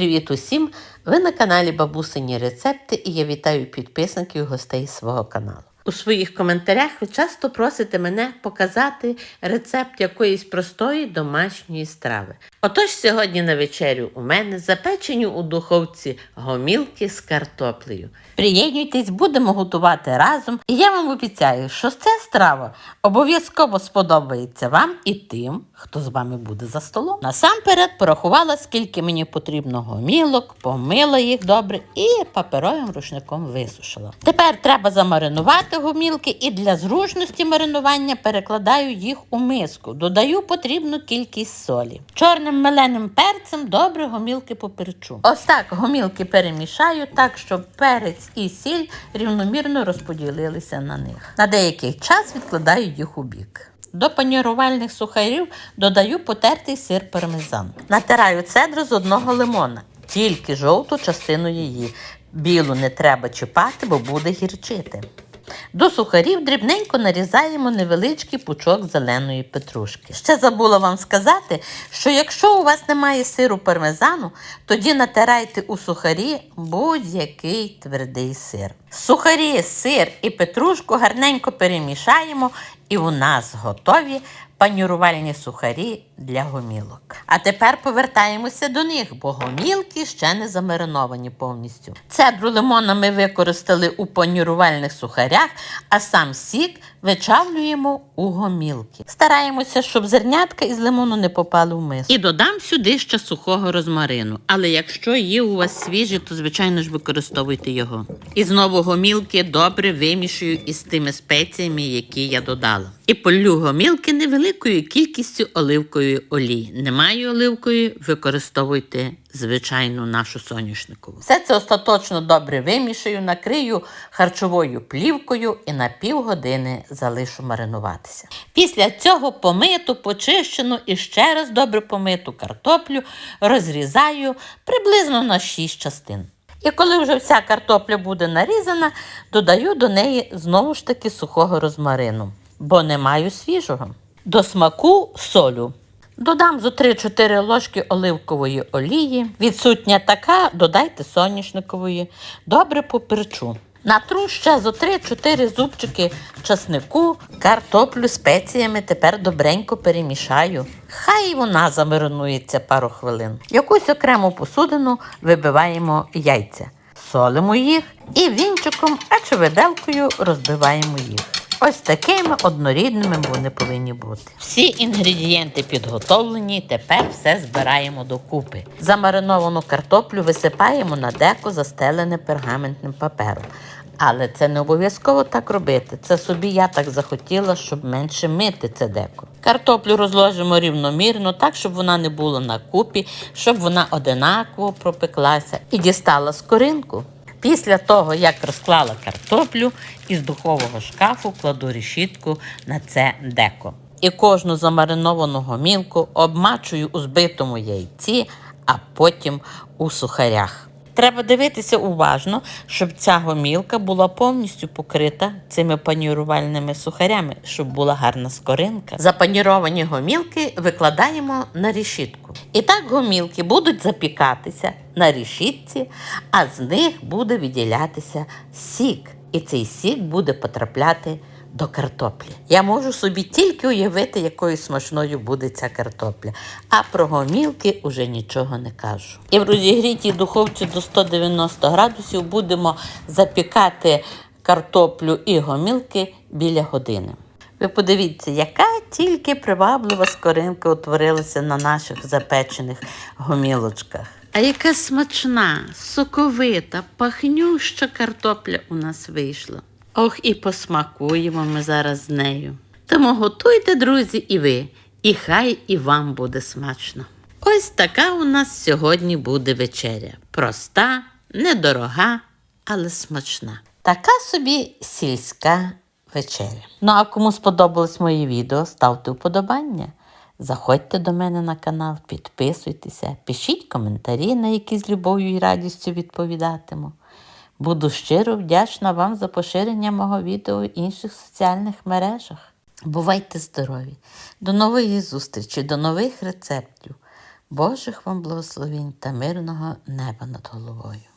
Привіт усім! Ви на каналі Бабусині Рецепти і я вітаю підписників і гостей свого каналу. У своїх коментарях ви часто просите мене показати рецепт якоїсь простої домашньої страви. Отож, сьогодні на вечерю у мене запечені у духовці гомілки з картоплею. Приєднуйтесь, будемо готувати разом, і я вам обіцяю, що ця страва обов'язково сподобається вам і тим, хто з вами буде за столом. Насамперед порахувала, скільки мені потрібно гомілок, помила їх добре і паперовим рушником висушила. Тепер треба замаринувати гомілки і для зручності маринування перекладаю їх у миску. Додаю потрібну кількість солі. Чорним меленим перцем добре гомілки поперчу. Ось так гомілки перемішаю так, щоб перець і сіль рівномірно розподілилися на них. На деякий час відкладаю їх у бік. До панірувальних сухарів додаю потертий сир пармезан. Натираю цедру з одного лимона, тільки жовту частину її. Білу не треба чіпати, бо буде гірчити. До сухарів дрібненько нарізаємо невеличкий пучок зеленої петрушки. Ще забула вам сказати, що якщо у вас немає сиру пармезану, тоді натирайте у сухарі будь-який твердий сир. Сухарі, сир і петрушку гарненько перемішаємо, і у нас готові панірувальні сухарі для гомілок. А тепер повертаємося до них, бо гомілки ще не замариновані повністю. Цедру лимона ми використали у панірувальних сухарях, а сам сік вичавлюємо у гомілки. Стараємося, щоб зернятка із лимону не попали в миску. І додам сюди ще сухого розмарину. Але якщо є у вас свіжі, то звичайно ж використовуйте його. І знову гомілки добре вимішую із тими спеціями, які я додала. І полю гомілки невеликою кількістю оливкової олії. Немає оливкової, використовуйте звичайну нашу соняшникову. Все це остаточно добре вимішаю, накрию харчовою плівкою і на півгодини залишу маринуватися. Після цього помиту, почищену і ще раз добре помиту картоплю розрізаю приблизно на 6 частин. І коли вже вся картопля буде нарізана, додаю до неї знову ж таки сухого розмарину, бо не маю свіжого. До смаку солю. Додам зо 3-4 ложки оливкової олії. Відсутня така, додайте соняшникової. Добре поперчу. Натру ще зо 3-4 зубчики часнику, картоплю спеціями тепер добренько перемішаю. Хай вона замаринується пару хвилин. Якусь окрему посудину вибиваємо яйця, солимо їх і вінчиком, а чи виделкою розбиваємо їх. Ось такими однорідними вони повинні бути. Всі інгредієнти підготовлені, тепер все збираємо докупи. Замариновану картоплю висипаємо на деко, застелене пергаментним папером. Але це не обов'язково так робити. Це собі я так захотіла, щоб менше мити це деко. Картоплю розложимо рівномірно, так, щоб вона не була на купі, щоб вона одинаково пропеклася і дістала скоринку. Після того, як розклала картоплю, із духового шкафу кладу решітку на це деко. І кожну замариновану гомілку обмачую у збитому яйці, а потім у сухарях. Треба дивитися уважно, щоб ця гомілка була повністю покрита цими панірувальними сухарями, щоб була гарна скоринка. Запаніровані гомілки викладаємо на решітку. І так гомілки будуть запікатися на решітці, а з них буде виділятися сік. І цей сік буде потрапляти до картоплі. Я можу собі тільки уявити, якою смачною буде ця картопля. А про гомілки уже нічого не кажу. І в розігрітій духовці до 190 градусів будемо запікати картоплю і гомілки біля години. Ви подивіться, яка тільки приваблива скоринка утворилася на наших запечених гомілочках. А яка смачна, соковита, пахнюща картопля у нас вийшла. Ох, і посмакуємо ми зараз з нею. Тому готуйте, друзі, і ви, і хай і вам буде смачно. Ось така у нас сьогодні буде вечеря. Проста, недорога, але смачна. Така собі сільська вечеря. Ну а кому сподобалось моє відео, ставте вподобання. Заходьте до мене на канал, підписуйтеся, пишіть коментарі, на які з любов'ю і радістю відповідатиму. Буду щиро вдячна вам за поширення мого відео в інших соціальних мережах. Бувайте здорові! До нової зустрічі, до нових рецептів. Божих вам благословень та мирного неба над головою.